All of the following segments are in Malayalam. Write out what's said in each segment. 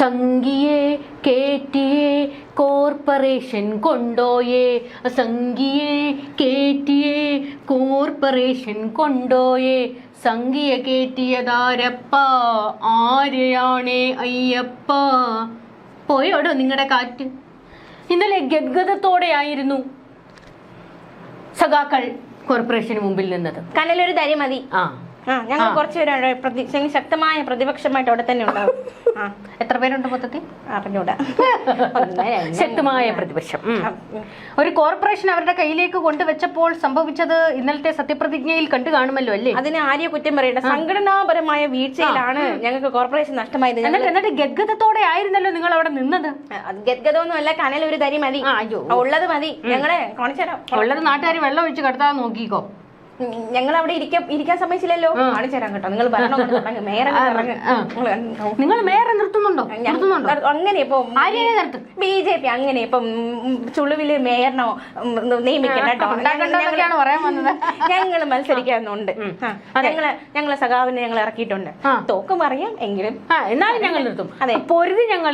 സംഘിയെ കേറ്റിയെ കോർപ്പറേഷൻ കൊണ്ടോയേ. സംഘിയെ കേറ്റിയെ കോർപ്പറേഷൻ കൊണ്ടോയേ. സംഘിയെ കേറ്റിയതാരപ്പ? ആരെയാണേ അയ്യപ്പ? പോയോടോ നിങ്ങളുടെ കാറ്റ്. ഇന്നലെ ഗദ്ഗതത്തോടെയായിരുന്നു സഖാക്കൾ കോർപ്പറേഷന് മുമ്പിൽ നിന്നത്. കനലൊരു തരി മതി. ആ. ആ ഞങ്ങൾ കുറച്ചുപേരും കുറച്ചുപേരാണ് പ്രതി ശക്തമായ പ്രതിപക്ഷമായിട്ട് അവിടെ തന്നെ ഉണ്ടാവും. ആ. എത്ര പേരുണ്ട് മൊത്തത്തിൽ? അറിഞ്ഞൂടാ. ശക്തമായ പ്രതിപക്ഷം. ഒരു കോർപ്പറേഷൻ അവരുടെ കയ്യിലേക്ക് കൊണ്ടുവച്ചപ്പോൾ സംഭവിച്ചത് ഇന്നലത്തെ സത്യപ്രതിജ്ഞയിൽ കണ്ടു കാണുമല്ലോ അല്ലേ? അതിന് ആര്യ കുറ്റം പറയേണ്ട. സംഘടനാപരമായ വീഴ്ചയിലാണ് ഞങ്ങൾക്ക് കോർപ്പറേഷൻ നഷ്ടമായത്. എന്നിട്ട് ഗദ്ഗതത്തോടെ ആയിരുന്നല്ലോ നിങ്ങൾ അവിടെ നിന്നത്? ഗദ്ഗതമൊന്നും അല്ല കനൽ ഒരു തരി മതി. ഉള്ളത് മതി. ഞങ്ങളെ ഉള്ളത് നാട്ടുകാർ വെള്ളം ഒഴിച്ച് കടത്താൻ നോക്കിക്കോ. ഞങ്ങൾ അവിടെ ഇരിക്കാൻ ഇരിക്കാൻ സമ്മതിച്ചില്ലല്ലോ കേട്ടോ. നിങ്ങൾ മേയറെ നിങ്ങൾ നിർത്തുന്നുണ്ടോ? അങ്ങനെ ഇപ്പൊ ബി ജെ പി അങ്ങനെ ഇപ്പം ചുളുവിൽ മേയറിനോ നിയമിക്കണം കേട്ടോ. ഞങ്ങൾ മത്സരിക്കാന്നുണ്ട് ഞങ്ങൾ ഞങ്ങളെ സഖാവിനെ ഞങ്ങൾ ഇറക്കിയിട്ടുണ്ട്. തോക്കും അറിയാം എങ്കിലും. എന്നാലും ഞങ്ങൾ നിർത്തും. അതെ. പൊരുതി ഞങ്ങൾ.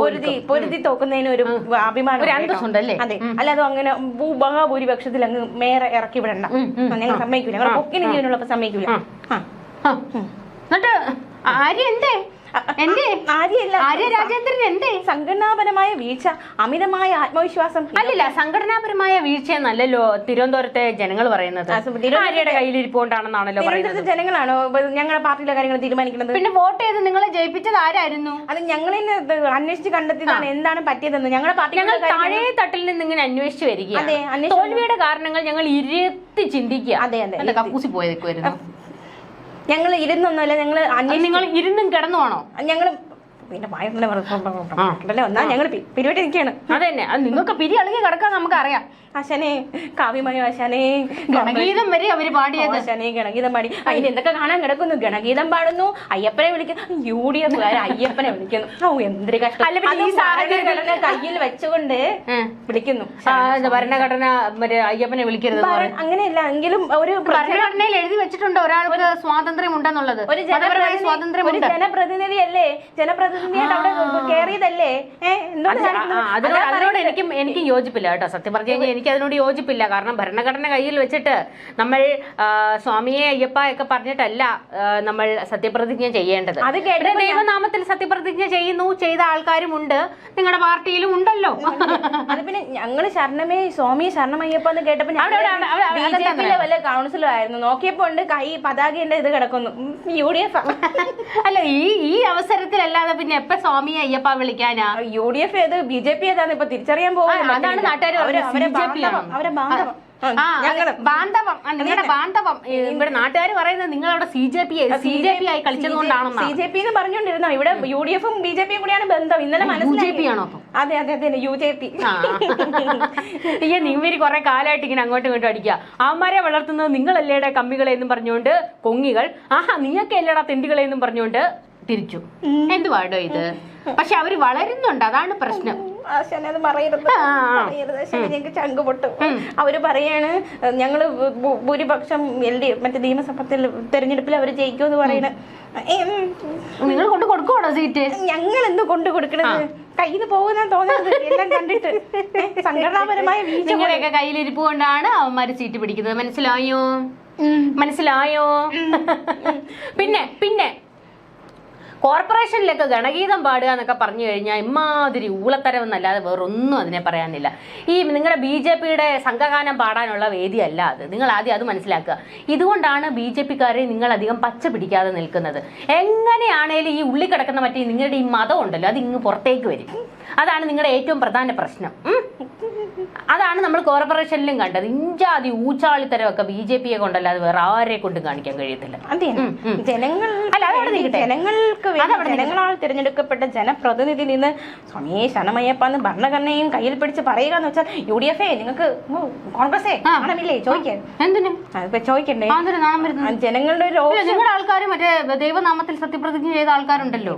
പൊരുതി പൊരുതി തോക്കുന്നതിന് ഒരു അഭിമാനം? അതെ. അല്ലാതെ അങ്ങനെ മഹാഭൂരിപക്ഷത്തിൽ അങ്ങ് മേയറെ ഇറക്കി വിടണ്ട. ഞങ്ങൾ സമ്മതിക്കൂല. ഞങ്ങൾ പൊക്കിന് ജീവനുള്ളപ്പോ സമ്മതിക്കൂല. എന്നിട്ട് ആര്യ എന്തേ? എന്തേ? ആര്യല്ല ആര്യ രാജേന്ദ്രൻ എന്തേ? സംഘടനാപരമായ വീഴ്ച അമിതമായ ആത്മവിശ്വാസം. അല്ലല്ല സംഘടനാപരമായ വീഴ്ച എന്നല്ലല്ലോ തിരുവനന്തപുരത്തെ ജനങ്ങൾ പറയുന്നത്. ആര്യയുടെ കയ്യിലിരിപ്പോണ്ടാണെന്നാണല്ലോ തിരുവനന്തപുരത്തെ ജനങ്ങളാണോ? ഞങ്ങളുടെ പാർട്ടിയിലെ കാര്യങ്ങൾ തീരുമാനിക്കുന്നത്? പിന്നെ വോട്ട് ചെയ്ത് നിങ്ങളെ ജയിപ്പിച്ചത് ആരായിരുന്നു? അത് ഞങ്ങളിൽ അന്വേഷിച്ച് കണ്ടെത്തിയതാണ്. എന്താണ് പറ്റിയതെന്ന് ഞങ്ങളുടെ ഞങ്ങൾ പാർട്ടി താഴെ തട്ടിൽ നിന്ന് ഇങ്ങനെ അന്വേഷിച്ചു വരികയാണ്. തോൽവിയുടെ കാരണങ്ങൾ ഞങ്ങൾ ഇരുത്തി ചിന്തിക്കുക. അതെ, അതെ, കക്കൂസി പോയതൊക്കെ ഞങ്ങൾ ഇരുന്നൊന്നുമല്ല ഞങ്ങൾ നിങ്ങൾ ഇരുന്നും കിടന്നുവാണോ? ഞങ്ങൾ പിന്നെ ഭയങ്കര ഒന്നാ ഞങ്ങൾ പിരിവട്ടി നിൽക്കുകയാണ് അതന്നെ. അത് നിങ്ങൾക്ക് പിരി അളകി കിടക്കാൻ നമുക്കറിയാം ആശാനെ ഗണഗീതം വരെ അവർ പാടിയത്. ആശാനെ ഗണഗീതം പാടി. അതിന് എന്തൊക്കെ കാണാൻ കിടക്കുന്നു? ഗണഗീതം പാടുന്നു. അയ്യപ്പനെ വിളിക്കുന്നു. യു ഡി എഫ് അയ്യപ്പനെ വിളിക്കുന്നു. ഓ എന്തൊരു കഷ്ടം. ഭരണഘടന കയ്യിൽ വെച്ചുകൊണ്ട് വിളിക്കുന്നു. ഭരണഘടന അയ്യപ്പനെ വിളിക്കരുത് അങ്ങനെയല്ല എങ്കിലും ഒരു ഭരണഘടനയിൽ എഴുതി വെച്ചിട്ടുണ്ട്. ഒരാൾക്ക് സ്വാതന്ത്ര്യം ഉണ്ടെന്നുള്ളത് ഒരു ജനപ്രതിനിധി അല്ലേ ജനപ്രതിനിധിയായിട്ട് അവിടെ? ആ, അതിനോട്. എനിക്കും എനിക്ക് യോജിപ്പില്ല കേട്ടോ. സത്യം പറഞ്ഞു കഴിഞ്ഞാൽ എനിക്ക് അതിനോട് യോജിപ്പില്ല. കാരണം ഭരണഘടന കയ്യിൽ വെച്ചിട്ട് നമ്മൾ സ്വാമിയെ അയ്യപ്പ ഒക്കെ പറഞ്ഞിട്ടല്ല നമ്മൾ സത്യപ്രതിജ്ഞ ചെയ്യേണ്ടത്. അത് ദൈവനാമത്തിൽ സത്യപ്രതിജ്ഞ ചെയ്യുന്നു ചെയ്ത ആൾക്കാരും ഉണ്ട് നിങ്ങളുടെ പാർട്ടിയിലും ഉണ്ടല്ലോ. അത് പിന്നെ ഞങ്ങൾ ശരണമേ സ്വാമി ശരണമയ്യപ്പ എന്ന് കേട്ടപ്പോ വല്ല കൗൺസിലർ ആയിരുന്നു നോക്കിയപ്പോ ഉണ്ട് കൈ പതാകന്റെ ഇത് കിടക്കുന്നു. യു ഡി എഫ് അല്ല ഈ ഈ അവസരത്തിലല്ലാതെ പിന്നെ എപ്പ സ്വാമിയെ അയ്യപ്പ വിളിക്കാനാ? യു ഡി എഫ് ഏത് ബി ജെ പി ഏതാന്ന് ഇപ്പൊ തിരിച്ചറിയാൻ പോകുന്നത്? ഇവിടെ അതാണ് നാട്ടുകാര് അവരെ അവരെ ബാന്ധവം ബാന്ധവം. നിങ്ങളുടെ ബാന്ധവം. ഇവിടെ നാട്ടുകാർ പറയുന്നത് നിങ്ങൾ അവിടെ C J P C J P ആയി കളിച്ചതുകൊണ്ടാണോ സി ജെ പി എന്ന് പറഞ്ഞുകൊണ്ടിരുന്നോ? ഇവിടെ യു ഡി എഫും ബി ജെ പിയും കൂടിയാണ് ബന്ധം. ഇന്നലെ മനസ്സിലായി. പി ആണോ അതെ അതെ അതെ യു ജെ പി. ഈ നിങ്ങവര് കുറെ കാലമായിട്ട് ഇങ്ങനെ അങ്ങോട്ടും ഇങ്ങോട്ടും അടിക്കുക അവന്മാരെ വളർത്തുന്നത് നിങ്ങളല്ലേടെ കമ്മികളെ എന്നും പറഞ്ഞുകൊണ്ട് കൊങ്ങികൾ. ആഹാ നിങ്ങൾക്ക് അല്ലേടാ തെണ്ടികളെ എന്നും പറഞ്ഞുകൊണ്ട് തിരിച്ചു. എന്തുവാടോ ഇത്? പക്ഷെ അവർ വളരുന്നുണ്ട് അതാണ് പ്രശ്നം. ആശാനെ അത് പറയരുത്. ഞങ്ങൾക്ക് ചങ്ക് പൊട്ടും. അവർ പറയാണ് ഞങ്ങൾ ഭൂരിപക്ഷം എൽ ഡി മറ്റേ നിയമസഭത്തിൽ തെരഞ്ഞെടുപ്പിൽ അവർ ജയിക്കുമെന്ന് പറയണ. നിങ്ങൾ കൊണ്ട് കൊടുക്കുവാണോ സീറ്റ്? ഞങ്ങൾ എന്ത് കൊണ്ടു കൊടുക്കണത്? കയ്യിൽ പോകുന്ന തോന്നുന്നത് എല്ലാം കണ്ടിട്ട്. സംഘടനാപരമായ വീഴ്ചകളൊക്കെ കയ്യിലിരിപ്പ് കൊണ്ടാണ് അവന്മാര് സീറ്റ് പിടിക്കുന്നത്. മനസ്സിലായോ? മനസ്സിലായോ? പിന്നെ പിന്നെ. കോർപ്പറേഷനിലൊക്കെ ഗണഗീതം പാടുക എന്നൊക്കെ പറഞ്ഞു കഴിഞ്ഞാൽ ഇമാതിരി ഊളത്തരം എന്നല്ലാതെ വേറൊന്നും അതിനെ പറയാനില്ല. ഈ നിങ്ങളുടെ ബി ജെ പിയുടെ സംഘഗാനം പാടാനുള്ള വേദിയല്ല അത്. നിങ്ങൾ ആദ്യം അത് മനസ്സിലാക്കുക. ഇതുകൊണ്ടാണ് ബി ജെ പിക്കാരെ നിങ്ങൾ അധികം പച്ച പിടിക്കാതെ നിൽക്കുന്നത്. എങ്ങനെയാണേലും ഈ ഉള്ളി കിടക്കുന്ന മറ്റേ നിങ്ങളുടെ ഈ മതം ഉണ്ടല്ലോ അത് ഇങ്ങ് പുറത്തേക്ക് വരും. അതാണ് നിങ്ങളുടെ ഏറ്റവും പ്രധാന പ്രശ്നം. അതാണ് നമ്മൾ കോർപ്പറേഷനിലും കണ്ടത്. ഇഞ്ചാതി ഊച്ചാളിത്തരമൊക്കെ ബി ജെ പിയെ കൊണ്ടല്ലാതെ വേറെ ആരെ കൊണ്ടും കാണിക്കാൻ കഴിയത്തില്ല. അതെ. ജനങ്ങൾ അല്ല, ജനങ്ങൾക്ക് ജനങ്ങളാൽ തിരഞ്ഞെടുക്കപ്പെട്ട ജനപ്രതിനിധി നിന്ന് സ്വാമിയെ ശരണമയ്യപ്പ എന്ന് ഭരണഘടനയും കയ്യിൽ പിടിച്ച് പറയുക എന്ന് വെച്ചാൽ യു ഡി എഫ് നിങ്ങൾക്ക് കോൺഗ്രസേ. ആണമില്ലേ ചോദിക്കാൻ എന്തിന്? അതിപ്പോ ചോദിക്കണ്ടേ? ജനങ്ങളുടെ ഒരു നിങ്ങളുടെ ആൾക്കാർ മറ്റേ ദൈവനാമത്തിൽ സത്യപ്രതിജ്ഞ ചെയ്ത ആൾക്കാരുണ്ടല്ലോ.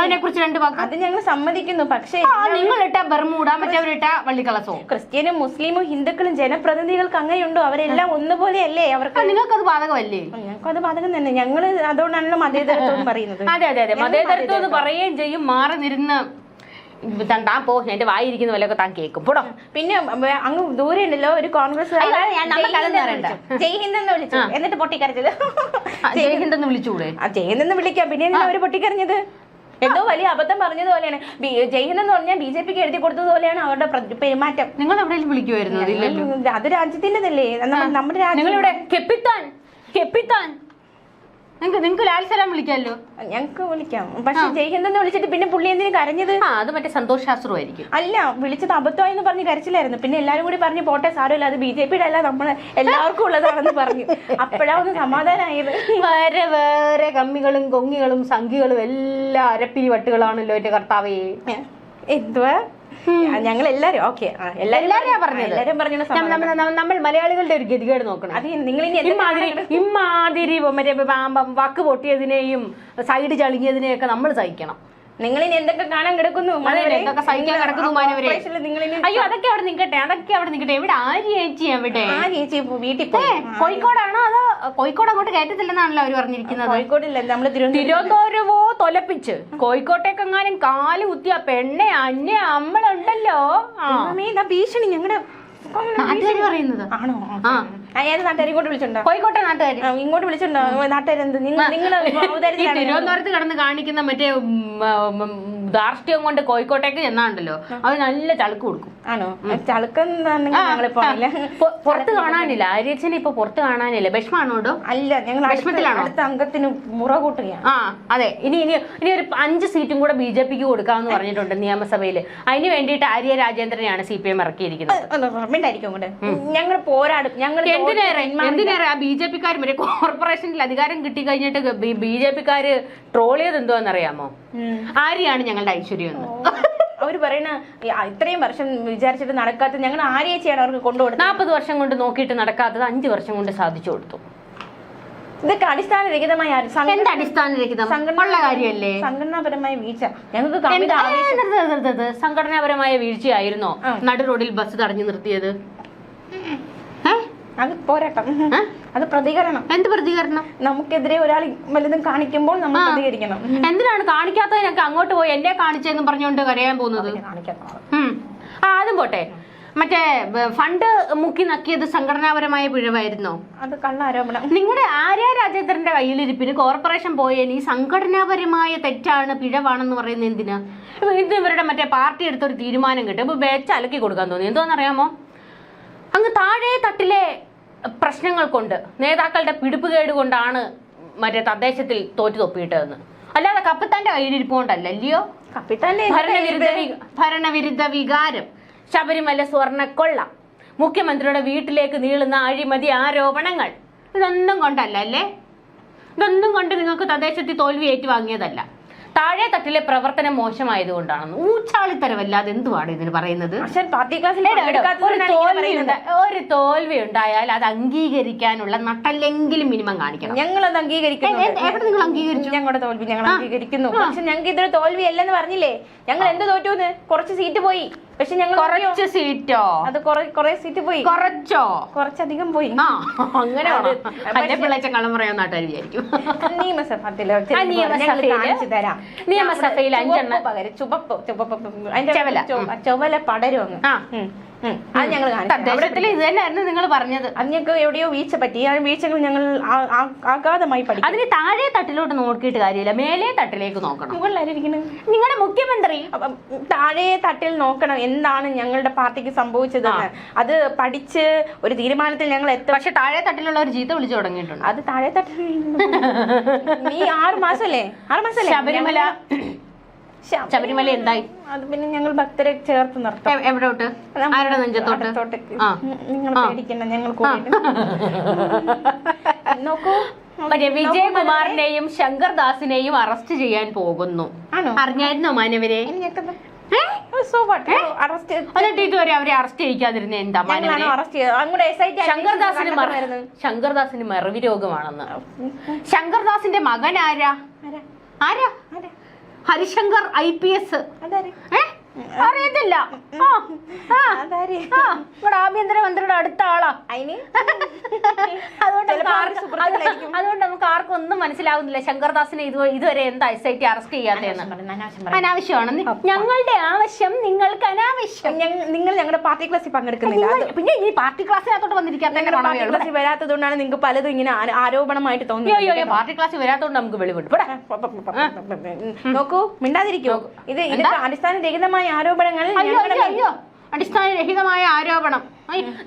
അതിനെ കുറിച്ച് രണ്ട് വാക്ക്. അത് ഞങ്ങൾ സമ്മതിക്കുന്നു പക്ഷേ നിങ്ങൾ ഇട്ട ബർമൂട മറ്റവരിട്ട വള്ളിക്കളസോ? ക്രിസ്ത്യനും മുസ്ലിമും ഹിന്ദുക്കളും ജനപ്രതിനിധികൾക്ക് അങ്ങനെയുണ്ടോ? അവരെല്ലാം ഒന്നുപോലെയല്ലേ? അവർക്ക് നിങ്ങൾക്ക് അത് ബാധകമല്ലേ? ഞങ്ങൾക്ക് അത് ബാധകം തന്നെ. ഞങ്ങൾ അതുകൊണ്ടാണല്ലോ മതേതരത്വം പറയുന്നത്. അതെ അതെ അതെ. മതേതരത്വം എന്ന് പറയുകയും ചെയ്യും മാറി നിരുന്ന് താൻ പോ എന്റെ വായിരിക്കുന്ന പോലെയൊക്കെ താൻ കേൾക്കും. പോടോ. പിന്നെ അങ്ങ് ദൂരെ ഉണ്ടല്ലോ ഒരു കോൺഗ്രസ്. ജയ് ഹിന്ദ് എന്ന് വിളിച്ചു. എന്നിട്ട് പൊട്ടിക്കരച്ചത്. എന്ന് വിളിച്ചുകൂടെ ആ ജയഹിന്ദ് വിളിക്കാം. പിന്നെ അവർ പൊട്ടിക്കരഞ്ഞത്? എന്തോ വലിയ അബദ്ധം പറഞ്ഞതുപോലെയാണ്. ജയഹിന്ദ് എന്ന് പറഞ്ഞാൽ ബി ജെ പിക്ക് എഴുതി കൊടുത്തതുപോലെയാണ് അവരുടെ പ്ര- പെരുമാറ്റം. നിങ്ങൾ എവിടെയെങ്കിലും വിളിക്കുമായിരുന്നു അത് രാജ്യത്തിന്റെതല്ലേ നമ്മ- നമ്മുടെ രാജ്യം കെപ്പിത്താൻ കെപ്പിത്താൻ. നിങ്ങൾക്ക് നിങ്ങൾക്ക് ലാൽ സലാം വിളിക്കാമല്ലോ ഞങ്ങൾക്ക് വിളിക്കാം. പക്ഷെ ജയ്ഹിന്ദ് വിളിച്ചിട്ട് പിന്നെ പുള്ളി എന്തിനു കരഞ്ഞത്? ആ അത് മറ്റേ സന്തോഷ് ശാസ്ത്രമായിരിക്കും അല്ല വിളിച്ചത് അബദ്ധമായെന്ന് പറഞ്ഞ് കരച്ചിലായിരുന്നു. പിന്നെ എല്ലാരും കൂടി പറഞ്ഞു പോട്ടെ സാരമില്ല അത് ബി ജെ പിയുടെ അല്ല നമ്മളെ എല്ലാവർക്കും ഉള്ളതാണെന്ന് പറഞ്ഞു. അപ്പോഴാ ഒന്ന് സമാധാനമായത് വേറെ വേറെ കമ്മികളും കൊങ്ങികളും സംഖികളും എല്ലാ അരപ്പിരി വട്ടുകളാണല്ലോ എന്റെ കർത്താവേ. എന്തുവാ? ഞങ്ങൾ എല്ലാരും ഓക്കെ. എല്ലാരും പറഞ്ഞു നമ്മ- നമ്മ- നമ്മ- നമ്മൾ മലയാളികളുടെ ഒരു ഗതികേട് നോക്കണം. അത് നിങ്ങൾ ഇമാതിരി ഇമ്മാതിരി മറ്റേ ബ- പൊട്ടിയതിനെയും സൈഡ് ചളിങ്ങിയതിനെയൊക്കെ നമ്മൾ സഹിക്കണം. നിങ്ങൾ ഇനി എന്തൊക്കെ കാണാൻ കിടക്കുന്നു അതെ എന്തൊക്കെ സഹിക്കാൻ കിടക്കുന്നു മാനവരെ അയ്യോ അതൊക്കെ അവിടെ നിൽക്കട്ടെ അതൊക്കെ അവിടെ നിൽക്കട്ടെ എവിടെ ആര് ചേച്ചി എവിടെ ആ ചേച്ചി വീട്ടിൽ പോയി? കോഴിക്കോടാണോ അതോ കോഴിക്കോട് അങ്ങോട്ട് കയറ്റത്തില്ലെന്നാണല്ലോ അവർ പറഞ്ഞിരിക്കുന്നത്? കോഴിക്കോടില്ല നമ്മൾ തിരുവനന്തപുരം തിരുവനന്തപുരമോ തൊലപ്പിച്ച്? കോഴിക്കോട്ടേക്കെങ്ങാനും കാൽ കുത്തിയ പെണ്ണെ അന്നെ അമ്മളുണ്ടല്ലോ. ഭീഷണി ഞങ്ങളുടെ പറയുന്നത്? ആണോ? ആ. ഏത് നാട്ടുകാർ ഇങ്ങോട്ട് വിളിച്ചിട്ടുണ്ടോ? കോഴിക്കോട്ടെ നാട്ടുകാർ ഇങ്ങോട്ട് വിളിച്ചിട്ടുണ്ടോ? നാട്ടുകാരെന്ത് നിങ്ങൾ തിരുവനന്തപുരത്ത് കിടന്ന് കാണിക്കുന്ന മറ്റേ ധാർഷ്ട്യം കൊണ്ട് കോഴിക്കോട്ടേക്ക് ചെന്നാണ്ടല്ലോ. അത് നല്ല ചളുക്ക് കൊടുക്കും. ആണോ? ഞങ്ങൾ പുറത്ത് കാണാനില്ല. ആര്യച്ചനെ ഇപ്പൊ പുറത്ത് കാണാനില്ല. വിഷമാണോടോ അല്ല ഞങ്ങൾ ഭക്ഷണത്തിലാണോ അംഗത്തിന് മുറ കൂട്ടുകയാണ്. ആ അതെ. ഇനി ഇനി ഇനി ഒരു അഞ്ച് സീറ്റും കൂടെ ബി ജെ പിക്ക് കൊടുക്കാമെന്ന് പറഞ്ഞിട്ടുണ്ട് നിയമസഭയിൽ അതിന് വേണ്ടിയിട്ട് ആര്യ രാജേന്ദ്രനെയാണ് സി പി എം ഇറക്കിയിരിക്കുന്നത്. ഞങ്ങൾ പോരാടും. ഞങ്ങൾ എന്തിനേറെ എന്തിനേറെ ആ ബി ജെ പിക്കാർ മറ്റേ കോർപ്പറേഷനിൽ അധികാരം കിട്ടി കഴിഞ്ഞിട്ട് ബി ജെ പിക്കാര് ട്രോൾ ചെയ്ത് എന്തോന്നറിയാമോ ആര്യാണ് ഞങ്ങളുടെ ഐശ്വര്യം എന്ന്. അവർ പറയണ ഇത്രയും വർഷം വിചാരിച്ചിട്ട് നടക്കാത്ത ഞങ്ങൾ ചെയ്യാൻ അവർക്ക് കൊണ്ടുകൊടുത്തത് നാൽപ്പത് വർഷം കൊണ്ട് നോക്കിയിട്ട് നടക്കാത്തത് അഞ്ച് വർഷം കൊണ്ട് സാധിച്ചു കൊടുത്തു. ഇതൊക്കെ അടിസ്ഥാനരഹിതമായ എന്ത് അടിസ്ഥാനരഹിതം? സംഘടനാ- ഉള്ള കാര്യമല്ലേ? സംഘടനാപരമായ വീഴ്ച. ഞങ്ങൾക്ക്. സംഘടനാപരമായ വീഴ്ചയായിരുന്നോ? നടുറോഡിൽ നടു റോഡിൽ ബസ് തടഞ്ഞു നിർത്തിയത്? അത് പോരാട്ടം. അത് പ്രതികരണം. എന്ത് പ്രതികരണം? നമുക്കെതിരെ ഒരാൾ വലുതും കാണിക്കുമ്പോൾ നമ്മൾ. പ്രതികരിക്കണം. എന്തിനാണ് കാണിക്കാത്തതിനൊക്കെ അങ്ങോട്ട് പോയി എന്നെ കാണിച്ചെന്ന് പറഞ്ഞുകൊണ്ട് കരയാൻ പോകുന്നത്? കാണിക്കണം ഉം. ആ അതും പോട്ടെ. മറ്റേ ഫണ്ട് മുക്കി നക്കിയത് സംഘടനാപരമായ പിഴവായിരുന്നോ? അത് കള്ളാരോപണം. നിങ്ങളുടെ ആര്യ രാജേന്ദ്രന്റെ കയ്യിലിരിപ്പിന് കോർപ്പറേഷൻ പോയതിന് ഈ സംഘടനാപരമായ തെറ്റാണ് പിഴവാണെന്ന് പറയുന്നത് എന്തിനാ? ഇത് ഇവരുടെ മറ്റേ പാർട്ടി എടുത്തൊരു തീരുമാനം കിട്ടും. ഇപ്പൊ വെച്ച് അലക്കി കൊടുക്കാൻ തോന്നി. എന്തോന്നറിയാമോ? അങ്ങ് താഴെ തട്ടിലെ പ്രശ്നങ്ങൾ കൊണ്ട് നേതാക്കളുടെ പിടിപ്പുകേട് കൊണ്ടാണ് മറ്റേ തദ്ദേശത്തിൽ തോറ്റു തൊപ്പിയിട്ടതെന്ന്. അല്ലാതെ കപ്പിത്താന്റെ കയ്യിലിരിപ്പ് കൊണ്ടല്ല അല്ലയോ? ഭരണവിരുദ്ധ ഭരണവിരുദ്ധ വികാരം. ശബരിമല സ്വർണക്കൊള്ള മുഖ്യമന്ത്രിയുടെ വീട്ടിലേക്ക് നീളുന്ന അഴിമതി ആരോപണങ്ങൾ. ഇതൊന്നും കൊണ്ടല്ല അല്ലേ? ഇതൊന്നും കൊണ്ട് നിങ്ങൾക്ക് തദ്ദേശത്തിൽ തോൽവി ഏറ്റുവാങ്ങിയതല്ല. താഴെ തട്ടിലെ പ്രവർത്തനം മോശമായതുകൊണ്ടാണെന്ന്. ഊച്ചാളിത്തരമല്ലാതെ എന്തുവാണ് ഇതിന് പറയുന്നത്? ഒരു തോൽവി ഉണ്ടായാൽ അത് അംഗീകരിക്കാനുള്ള നട്ടല്ലെങ്കിലും മിനിമം കാണിക്കണം. ഞങ്ങൾ അത് അംഗീകരിക്കുന്നു നിങ്ങൾ അംഗീകരിച്ചു? ഞങ്ങളുടെ തോൽവി ഞങ്ങൾ അംഗീകരിക്കുന്നു. പക്ഷെ ഞങ്ങൾക്ക് ഇതൊരു തോൽവി അല്ലെന്ന് പറഞ്ഞില്ലേ? ഞങ്ങൾ എന്ത് തോറ്റു കുറച്ച് സീറ്റ് പോയി. പക്ഷെ ഞങ്ങൾ കുറച്ച് സീറ്റോ അത് കുറെ സീറ്റ് പോയി. കുറച്ചോ? കുറച്ചധികം പോയി. ആ അങ്ങനെ നാട്ടുകാർ വിചാരിക്കും. നിയമസഭത്തിൽ കാണിച്ചു തരാം. നിയമസഭയിൽ ചുവപ്പ് അഞ്ചെണ്ണം. പകരം ചുവപ്പ് ചെവല. ചുവ- ചുവല പടരും അങ്ങ്. അത് ഞങ്ങൾ തദ്ദേശത്തിൽ ഇത് തന്നെയായിരുന്നു നിങ്ങൾ പറഞ്ഞത്. അത് ഞങ്ങൾക്ക് എവിടെയോ വീഴ്ച പറ്റി. ആ വീഴ്ചകൾ ഞങ്ങൾ ആഘാതമായി പഠിക്കും. അതിന് താഴെ തട്ടിലോട്ട് നോക്കിയിട്ട് കാര്യമില്ല. മേലെ തട്ടിലേക്ക് നോക്കണം. മുകളിലായിരിക്കണം. നിങ്ങളുടെ മുഖ്യമന്ത്രി. താഴെ തട്ടിൽ നോക്കണം എന്താണ് ഞങ്ങളുടെ പാർട്ടിക്ക് സംഭവിച്ചത് അത് പഠിച്ച് ഒരു തീരുമാനത്തിൽ ഞങ്ങൾ എത്തും. പക്ഷെ താഴെ തട്ടിലുള്ള ഒരു ജീത്ത വിളിച്ചു തുടങ്ങിയിട്ടുണ്ട്. അത് താഴെ തട്ടിൽ നീ ആറ് മാസല്ലേ? ആറ് മാസല്ലേ? ശബരിമല ശബരിമല എന്തായി? അത് പിന്നെ ഞങ്ങൾ ഭക്തരെ ചേർത്ത് നിർത്താം. എവിടോട്ട്? ആരുടെ നെഞ്ചത്തോട്ട്. നിങ്ങൾ പേടിക്കണ്ട ഞങ്ങൾ നോക്കൂ മറ്റേ വിജയകുമാറിനെയും ശങ്കർ ദാസിനെയും അറസ്റ്റ് ചെയ്യാൻ പോകുന്നു. അറിഞ്ഞായിരുന്നോ മാനവരെ? അവരെ അറസ്റ്റ് ചെയ്യിക്കാതിരുന്ന എന്താ ശങ്കർദാസിന് ശങ്കർദാസിന് മറവി രോഗമാണെന്ന്. ശങ്കർദാസിന്റെ മകൻ ആരാ? ആരാ? Harishankar I P S. അതാരെ? ഏ? അറിയത്തില്ല. ആഭ്യന്തര ഇവിടെ ആഭ്യന്തരമന്ത്രിയുടെ അടുത്ത ആളാ. അതിന് അതുകൊണ്ട് അതുകൊണ്ട് നമുക്ക് ആർക്കും ഒന്നും മനസ്സിലാവുന്നില്ല. ശങ്കർദാസിനെ ഇത് ഇതുവരെ എന്താ എസ് ഐ ടി അറസ്റ്റ് ചെയ്യാത്തതെന്ന്. അനാവശ്യമാണ്. ഞങ്ങളുടെ ആവശ്യം നിങ്ങൾക്ക് അനാവശ്യം. നിങ്ങൾ ഞങ്ങളുടെ പാർട്ടി ക്ലാസ്സിൽ പങ്കെടുക്കുന്നില്ല. പിന്നെ ഈ പാർട്ടി ക്ലാസ്സിനകത്തോട്ട് വന്നിരിക്കാത്ത വരാത്തതുകൊണ്ടാണ് നിങ്ങൾക്ക് പലതും ഇങ്ങനെ ആരോപണമായിട്ട് തോന്നുന്നത്. പാർട്ടി ക്ലാസ് വരാത്തോണ്ട് നമുക്ക് വെളിവിട്ട് ഇവിടെ. നോക്കൂ മിണ്ടാതിരിക്കൂ. ഇത് ഇതൊക്കെ അടിസ്ഥാനരഹിതമായ ആരോപണങ്ങൾ അയ്യോ ഞങ്ങളുടെ അയ്യോ അയ്യോ. അടിസ്ഥാനരഹിതമായ ആരോപണം.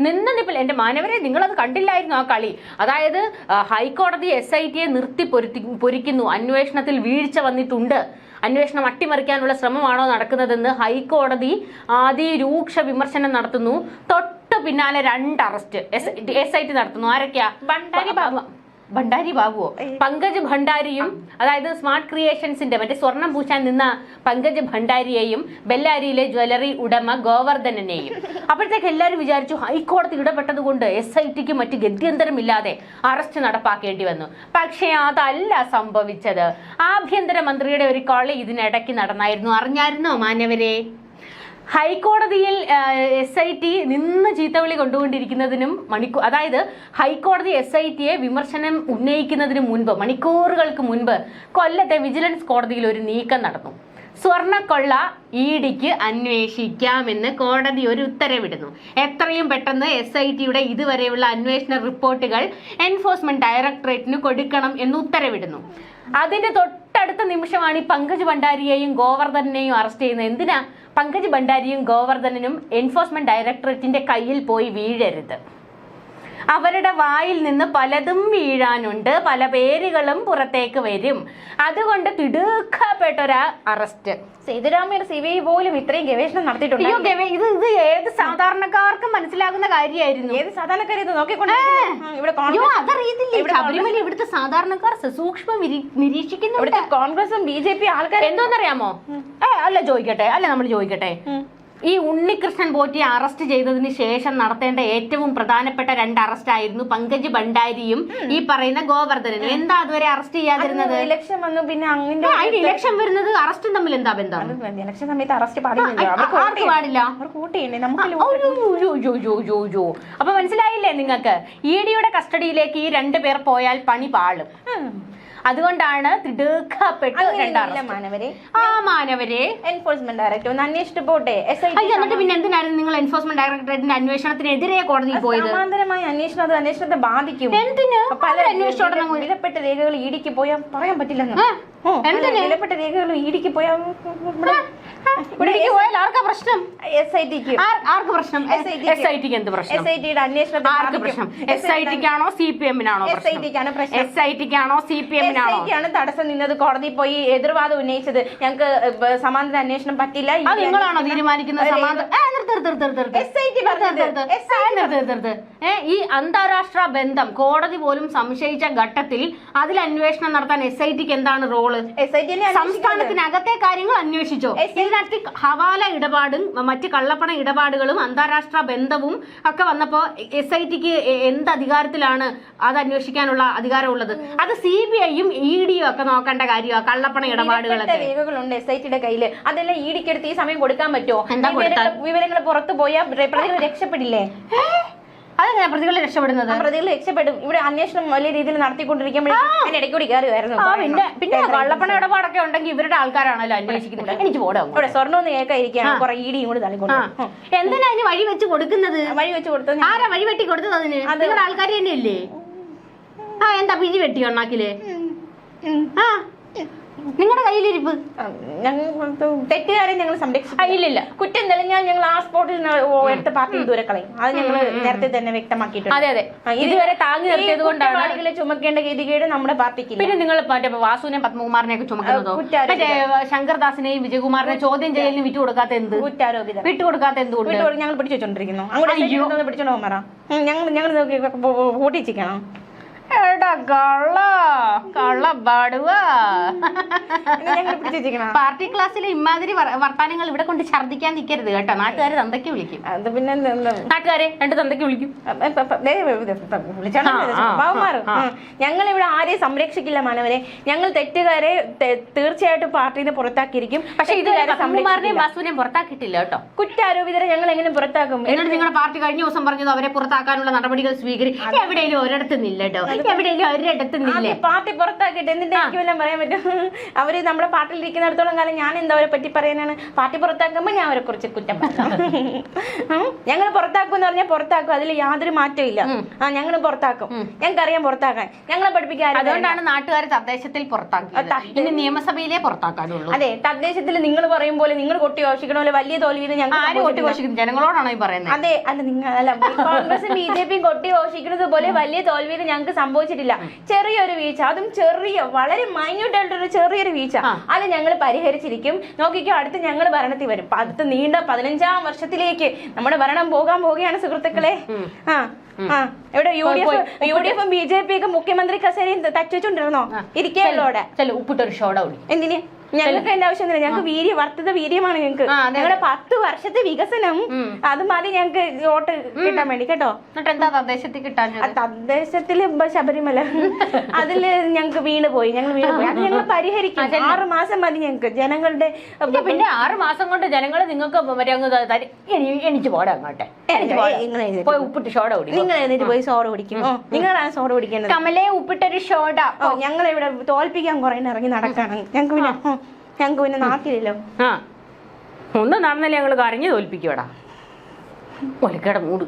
നിന്ന നിപ്പിൽ എന്റെ മാനവരെ നിങ്ങളത് കണ്ടില്ലായിരുന്നു ആ കളി. അതായത് ആ, ഹൈക്കോടതി എസ് ഐ ടിയെ നിർത്തി പൊരുത്തി പൊരിക്കുന്നു. അന്വേഷണത്തിൽ വീഴ്ച വന്നിട്ടുണ്ട്. അന്വേഷണം അട്ടിമറിക്കാനുള്ള ശ്രമമാണോ നടക്കുന്നതെന്ന് ഹൈക്കോടതി അതിരൂക്ഷ വിമർശനം നടത്തുന്നു. തൊട്ട് പിന്നാലെ രണ്ട് അറസ്റ്റ്. എസ് ഐ ടി നടത്തുന്നു. ആരൊക്കെയാ? ഭണ്ഡാരി ബാബു. ഭണ്ഡാരി ബാബുവോ? പങ്കജ് ഭണ്ഡാരിയും അതായത് സ്മാർട്ട് ക്രിയേഷൻസിന്റെ മറ്റേ സ്വർണം പൂശാൻ നിന്ന പങ്കജ് ഭണ്ഡാരിയെയും ബെല്ലാരിയിലെ ജ്വല്ലറി ഉടമ ഗോവർദ്ധനെയും അപ്പോഴത്തേക്ക് എല്ലാവരും വിചാരിച്ചു ഹൈക്കോടതി ഇടപെട്ടത് കൊണ്ട് എസ് ഐ ടിക്ക് മറ്റ് ഗത്യന്തരമില്ലാതെ അറസ്റ്റ് നടപ്പാക്കേണ്ടി വന്നു. പക്ഷേ അതല്ല സംഭവിച്ചത്. ആഭ്യന്തര മന്ത്രിയുടെ ഒരു കോളി ഇതിനിടയ്ക്ക് നടന്നായിരുന്നു. അറിഞ്ഞായിരുന്നോ മാനവരെ? ഹൈക്കോടതിയിൽ എസ് ഐ ടി നിന്ന് ചീത്തവിളി കൊണ്ടുകൊണ്ടിരിക്കുന്നതിനും മണിക്കൂർ അതായത് ഹൈക്കോടതി എസ് ഐ ടിയെ വിമർശനം ഉന്നയിക്കുന്നതിന് മുൻപ് മണിക്കൂറുകൾക്ക് മുൻപ് കൊല്ലത്തെ വിജിലൻസ് കോടതിയിൽ ഒരു നീക്കം നടന്നു. സ്വർണക്കൊള്ള ഇ ഡിക്ക് അന്വേഷിക്കാമെന്ന് കോടതി ഒരു ഉത്തരവിടുന്നു. എത്രയും പെട്ടെന്ന് എസ് ഐ ടിയുടെ ഇതുവരെയുള്ള അന്വേഷണ റിപ്പോർട്ടുകൾ എൻഫോഴ്സ്മെന്റ് ഡയറക്ടറേറ്റിന് കൊടുക്കണം എന്ന് ഉത്തരവിടുന്നു. അതിന്റെ തൊട്ടടുത്ത നിമിഷമാണ് ഈ പങ്കജ് ഭണ്ഡാരിയെയും ഗോവർദ്ധനെയും അറസ്റ്റ് ചെയ്യുന്നത്. എന്തിനാ? പങ്കജ് ഭണ്ഡാരിയും ഗോവർദ്ധനും എൻഫോഴ്സ്മെന്റ് ഡയറക്ടറേറ്റിന്റെ കയ്യിൽ പോയി വീഴരുത്. അവരുടെ വായിൽ നിന്ന് പലതും വീഴാനുണ്ട്. പല പേരുകളും പുറത്തേക്ക് വരും. അതുകൊണ്ട് തിടുക്കപ്പെട്ടൊരു അറസ്റ്റ്. സേതുരാമയുടെ സി ബി ഐ പോലും ഇത്രയും ഗവേഷണം നടത്തിയിട്ടുണ്ട്? ഇത് ഇത് ഏത് സാധാരണക്കാർക്കും മനസ്സിലാകുന്ന കാര്യമായിരുന്നു. ഏത് സാധാരണക്കാരെ ഇത് നോക്കിക്കൊണ്ട് അതറിയത്തില്ലേ? ശബരിമല ഇവിടുത്തെ സാധാരണക്കാർ സസൂക്ഷ്മം ഇവിടുത്തെ കോൺഗ്രസും ബി ജെ പി ആൾക്കാർ എന്തോന്നറിയാമോ? ഏ അല്ല ചോദിക്കട്ടെ. അല്ല നമ്മൾ ചോദിക്കട്ടെ. ഈ ഉണ്ണികൃഷ്ണൻ പോറ്റിയെ അറസ്റ്റ് ചെയ്തതിന് ശേഷം നടത്തേണ്ട ഏറ്റവും പ്രധാനപ്പെട്ട രണ്ട് അറസ്റ്റായിരുന്നു പങ്കജ് ഭണ്ഡാരിയും ഈ പറയുന്ന ഗോവർദ്ധനും എന്താ അതുവരെ അറസ്റ്റ് ചെയ്യാതിരുന്നത്? ഇലക്ഷൻ വന്നു പിന്നെ അങ്ങനെ ഇലക്ഷൻ വരുന്നത് അറസ്റ്റും തമ്മിൽ എന്താ ബന്ധം? ഇലക്ഷൻ സമയത്ത് അറസ്റ്റ് പാടില്ല. അപ്പൊ മനസ്സിലായില്ലേ നിങ്ങൾക്ക്? ഇ ഡിയുടെ കസ്റ്റഡിയിലേക്ക് ഈ രണ്ടുപേർ പോയാൽ പണി പാളും. അതുകൊണ്ടാണ് തിടുക്കപ്പെട്ട് രണ്ട് മാനവരെ. ആ മാനവരെ. എൻഫോഴ്സ്മെന്റ് ഡയറക്ടർ ഒന്ന് പോട്ടെ എന്നിട്ട് പിന്നെ എന്തിനായിരുന്നു നിങ്ങൾ എൻഫോഴ്സ്മെന്റ് ഡയറക്ടറേറ്റിന്റെ അന്വേഷണത്തിനെതിരെ കോടതി പോയത്? സമാന്തരമായ അന്വേഷണം അത് അന്വേഷണത്തെ ബാധിക്കും. എന്തിന്? പല വില- വിലപ്പെട്ട രേഖകൾ ഇടിക്ക് പോയാൽ പറയാൻ പറ്റില്ലെന്ന്? വിലപ്പെട്ട രേഖകളും ഇടിക്ക് പോയാൽ ആർക്കാ പ്രശ്നം എസ് ഐ ടിക്ക് ആർക്ക് പ്രശ്നം SIT ക്ക്. എസ് ഐ ടിക്ക് എന്ത് പ്രശ്നം എസ് ഐ ടിയുടെ അന്വേഷണത്തെ ആർക്ക് പ്രശ്നം എസ് ഐ ടിക്കാണോ സി പി എമ്മിനാണോ എസ് ഐ ടിക്കാണ് പ്രശ്നം എസ് ഐ ടിക്കാണോ സി പി എമ്മിനാണോ ാണ് തടസ്സം നിന്നത് കോടതി പോയി എതിർവാദം ഉന്നയിച്ചത് ഞങ്ങൾക്ക് സമാന്തര അന്വേഷണം പറ്റില്ല നിങ്ങളാണോ തീരുമാനിക്കുന്നത് ഈ അന്താരാഷ്ട്ര ബന്ധം കോടതി പോലും സംശയിച്ച ഘട്ടത്തിൽ അതിൽ അന്വേഷണം നടത്താൻ എസ് ഐ ടിക്ക് എന്താണ് റോൾ എസ് ഐ ടി സംസ്ഥാനത്തിനകത്തെ കാര്യങ്ങൾ അന്വേഷിച്ചോ? ഇതിനകത്ത് ഹവാല ഇടപാടും മറ്റ് കള്ളപ്പണ ഇടപാടുകളും അന്താരാഷ്ട്ര ബന്ധവും ഒക്കെ വന്നപ്പോ എസ് ഐ ടിക്ക് എന്ത് അധികാരത്തിലാണ് അത് അന്വേഷിക്കാനുള്ള അധികാരമുള്ളത്? അത് സി ബി ഐയും ഇ ഡിയും ഒക്കെ നോക്കേണ്ട കാര്യമാണ് കള്ളപ്പണ ഇടപാടുകൾ ഇടപാടുകളൊക്കെ. രേഖകളുണ്ട് എസ് ഐ ടിയുടെ കയ്യിൽ അതെല്ലാം ഇ ഡിക്ക് എടുത്ത് ഈ സമയം കൊടുക്കാൻ പറ്റുമോ? വിവരങ്ങൾ പുറത്തു പോയാൽ പ്രതികൾ രക്ഷപ്പെടില്ലേ? അതെങ്ങനെ പ്രതികളെ രക്ഷപ്പെടുന്നത്? പ്രതികൾ രക്ഷപ്പെടും. ഇവിടെ അന്വേഷണം വലിയ രീതിയിൽ നടത്തിക്കൊണ്ടിരിക്കുമ്പോഴേ അതിന്റെ ഇടയ്ക്ക് കൂടി ആ പിന്നെ പിന്നെ കള്ളപ്പണ ഇടപാടൊക്കെ ഉണ്ടെങ്കിൽ ഇവരുടെ ആൾക്കാരാണല്ലോ അന്വേഷിക്കുന്നത്. എനിക്ക് പോടാം ഇവിടെ സ്വർണം ഒന്ന് കേൾക്കാതിരിക്കുകയാണ് കുറെ ഇടിയും കൂടി തള്ളിക്കൊണ്ട്. എന്തിനാ അതിന് വഴി വെച്ച് കൊടുക്കുന്നത്? വഴി വെച്ച് കൊടുത്തത് ആരാ വഴി വെട്ടി കൊടുത്തത് അതിന്? നിങ്ങളുടെ ആൾക്കാർ തന്നെയല്ലേ? ആ എന്താ പിഴി വെട്ടി ഉണ്ടാക്കില്ലേ ആ. നിങ്ങളുടെ കയ്യിലിരിപ്പ്. തെറ്റുകാരെ ഞങ്ങൾ സംരക്ഷിക്കും ഇല്ലില്ല. കുറ്റം തെളിഞ്ഞാൽ ഞങ്ങൾ ആ സ്പോട്ടിൽ നിന്ന് എടുത്ത പാർട്ടി ദൂരെ കളയും. അത് ഞങ്ങൾ നേരത്തെ തന്നെ വ്യക്തമാക്കിയിട്ടുണ്ട്. അതെ അതെ. ഇതുവരെ താങ്ങി നിർത്തിയത് കൊണ്ടാണ് ആളുകളെ ചുമക്കേണ്ട ഗതികേട് നമ്മുടെ പാർട്ടിക്ക് പിന്നെ നിങ്ങൾ മറ്റേ വാസുവിനെ പത്മകുമാറിനെ ഒക്കെ ചുമക്കുന്നതോ. മറ്റേ ശങ്കർദാസിനെയും വിജയകുമാറിനെ ചോദ്യം ചെയ്യലിന് വിട്ടു കൊടുക്കാത്ത എന്ത്? കുറ്റാരോപിത വിട്ടു കൊടുക്കാത്ത എന്ത് ഞങ്ങൾ പിടിച്ചു വെച്ചോണ്ടിരിക്കുന്നു. അങ്ങോട്ട് പിടിച്ചോണ്ടോ ഞങ്ങൾ ഞങ്ങൾ നോക്കി എടാ കള്ള കള്ള പാടുവാ പാർട്ടി ക്ലാസ്സിലെ ഇമാതിരി വർത്താനങ്ങൾ ഇവിടെ കൊണ്ട് ഛർദ്ദിക്കാൻ നിൽക്കരുത് കേട്ടോ. നാട്ടുകാരെ തന്തയ്ക്ക് വിളിക്കും. അത് പിന്നെ നാട്ടുകാരെ രണ്ട് തന്തയ്ക്ക് വിളിക്കും. ഞങ്ങൾ ഇവിടെ ആരെയും സംരക്ഷിക്കില്ല മാനവരെ. ഞങ്ങൾ തെറ്റുകാരെ തീർച്ചയായിട്ടും പാർട്ടിയിൽ നിന്ന് പുറത്താക്കിയിരിക്കും. പക്ഷെ ഇത് പത്മകുമാറിനെയും പുറത്താക്കിയിട്ടില്ല കേട്ടോ. കുറ്റാരോപിതരെ ഞങ്ങൾ എങ്ങനെ പുറത്താക്കും? എന്നിട്ട് നിങ്ങളുടെ പാർട്ടി കഴിഞ്ഞ ദിവസം പറഞ്ഞത് അവരെ പുറത്താക്കാനുള്ള നടപടികൾ സ്വീകരിക്കും എവിടെയെങ്കിലും ഒരിടത്ത് നില്ലട്ടോ എവിടെയെങ്കിലും ഒരിടത്ത് നില്ലേ ആദ്യം പാർട്ടി പുറത്താക്കിയിട്ട് എന്നിട്ട് എനിക്ക് വല്ലതും പറയാൻ പറ്റും? അവർ നമ്മുടെ പാർട്ടിയിൽ ഇരിക്കുന്നിടത്തോളം കാലം ഞാൻ എന്താ അവരെ പറ്റി പറയാനാണ്? പാർട്ടി പുറത്താക്കുമ്പോ ഞാൻ അവരെ കുറിച്ച് കുറ്റം ഞങ്ങൾ പുറത്താക്കും എന്ന് പറഞ്ഞാൽ പുറത്താക്കും. അതിൽ യാതൊരു മാറ്റവും ഇല്ല. ആ ഞങ്ങൾ പുറത്താക്കും. ഞങ്ങൾക്ക് അറിയാം പുറത്താക്കാൻ. ഞങ്ങളെ പഠിപ്പിക്കാൻ അതുകൊണ്ടാണ് നാട്ടുകാർ തദ്ദേശത്തിൽ പുറത്താക്കിയത്. ഇനി നിയമസഭയിലേ പുറത്താക്കാനുള്ളൂ. അതെ തദ്ദേശത്തിൽ നിങ്ങൾ പറയും പോലെ നിങ്ങൾ കൊട്ടി ഘോഷിക്കണ പോലെ വലിയ തോൽവിയിൽ ഞങ്ങൾ ആര് കൊട്ടി ഘോഷിക്കുന്നു? ജനങ്ങളോടാണോ ഈ പറയുന്നത്? അതെ അല്ല നിങ്ങൾ അല്ല കോൺഗ്രസും ബി ജെ പിയും കൊട്ടി ഘോഷിക്കുന്നത് പോലെ വലിയ തോൽവിയിൽ ഞങ്ങൾക്ക് സംഭവിച്ചിട്ടില്ല ചെറിയൊരു വീഴ്ച. അതും ചെറിയ വളരെ മൈന്യൂട്ട് ആയിട്ടൊരു ചെറിയൊരു വീഴ്ച. അത് ഞങ്ങൾ പരിഹരിച്ചിരിക്കും. നോക്കിക്കോ അടുത്ത് ഞങ്ങൾ ഭരണത്തിൽ വരും. അടുത്ത് നീണ്ട പതിനഞ്ചാം വർഷത്തിലേക്ക് നമ്മുടെ ഭരണം പോകാൻ പോവുകയാണ് സുഹൃത്തുക്കളെ. ആ ആ. എവിടെ U D F U D എഫും ബി ജെ പി ഒക്കെ മുഖ്യമന്ത്രി കസേരയും തച്ചുവെച്ചോണ്ടിരുന്നോ ഇരിക്കുകയല്ലോ അവിടെ? ഉപ്പിട്ടൊരു വിളി എന്തിന്? ഞങ്ങൾക്ക് അതിന്റെ ആവശ്യമൊന്നുമില്ല. ഞങ്ങൾക്ക് വീര്യം വർത്തത വീര്യമാണ് ഞങ്ങൾക്ക്. ഞങ്ങളുടെ പത്ത് വർഷത്തെ വികസനം അത് മതി ഞങ്ങൾക്ക് വോട്ട് കിട്ടാൻ വേണ്ടി കേട്ടോ? എന്താ തദ്ദേശത്തിൽ കിട്ടാൻ തദ്ദേശത്തിൽ ശബരിമല. അതിൽ ഞങ്ങൾക്ക് വീണ് പോയി ഞങ്ങൾ വീണ് പോയി. അത് ഞങ്ങൾ പരിഹരിക്കും. ആറ് മാസം മതി ഞങ്ങൾക്ക്. ജനങ്ങളുടെ പിന്നെ ആറ് മാസം കൊണ്ട് ജനങ്ങൾ നിങ്ങൾക്ക് എണീച്ച് പോടെ അങ്ങോട്ടെ. പോയി ഉപ്പിട്ട് ഷോട നിങ്ങൾ എന്നിട്ട് പോയി സോറ് കുടിക്കും. നിങ്ങളാണ് സോറ് കുടിക്കേണ്ടത് കമലേ ഉപ്പിട്ടൊരു ഓ ഞങ്ങൾ ഇവിടെ തോൽപ്പിക്കാൻ കുറേ ഇറങ്ങി നടക്കാണ്. ഞങ്ങൾക്ക് പിന്നെ ഞങ്ങൾക്ക് പിന്നെ നാക്കില്ലല്ലോ. ആ. ഒന്നും നടന്നല്ലേ ഞങ്ങൾ കരഞ്ഞു തോൽപ്പിക്കൂടാ ഒലക്കട മൂട്.